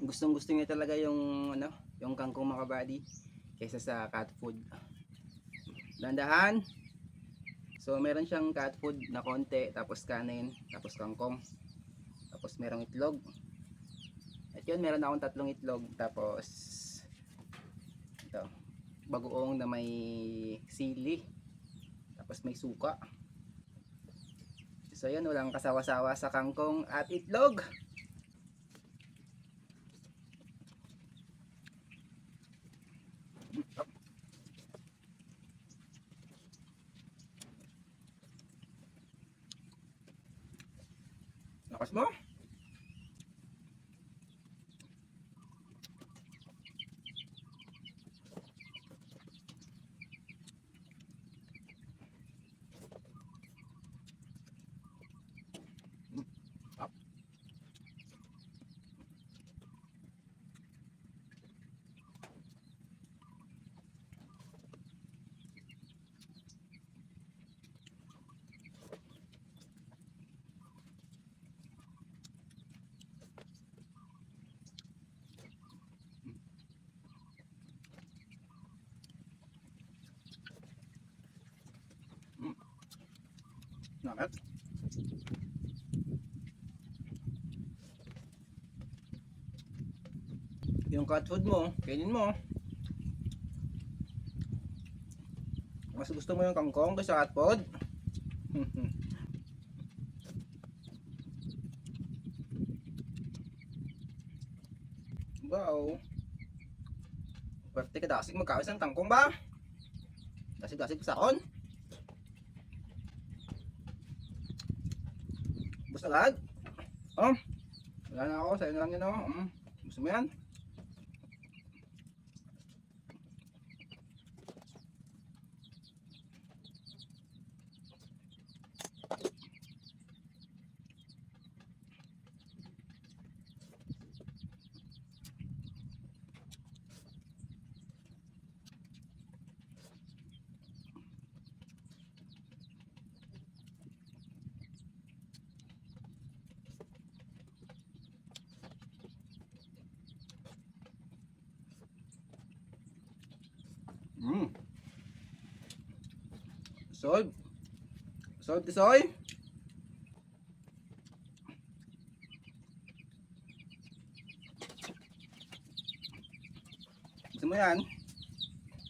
gustong gusto niya talaga yung ano, yung kangkong mga kabady kaysa sa cat food. Dandahan. So meron siyang cat food na konti, tapos kanin, tapos kangkong. Tapos merong itlog. At yun, meron akong tatlong itlog. Tapos ito, bagoong na may sili. Tapos may suka. So yun, walang kasawa-sawa sa kangkong at itlog. Lakas mo? Nakat. Yung cat food mo, kainin mo. Mas gusto mo yung kangkong kaysa cat food? wow. Pwerte ka dasig magkawis ng kangkong ba? Dasig-dasig sa akon. Basta agad. Oh. Wala na ako. Sa'yo na lang yun oh. Mm. Gusto mo yan? Mm. Solve. Solve tisoy. Gusto mo yan?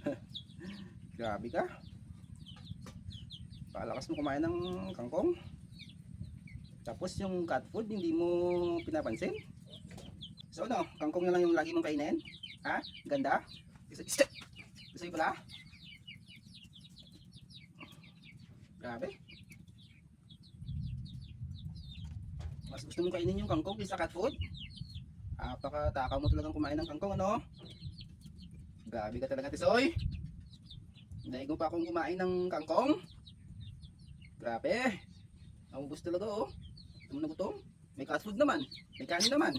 Grabe ka. Palakas mo kumain ng kangkong. Tapos yung cat food, hindi mo pinapansin. So ano, kangkong na lang yung lagi mong kainin? Ha? Ganda? Gusto yung pala? Grabe. Mas gusto mong kainin yung kangkong kaysa cat food? Apakatakaw mo talagang kumain ng kangkong, ano? Grabe ka talaga, Tisoy. Dahil pa akong kumain ng kangkong. Grabe. Ang gusto talaga, oh. Gutom na gutom. May cat food naman. May kanin naman.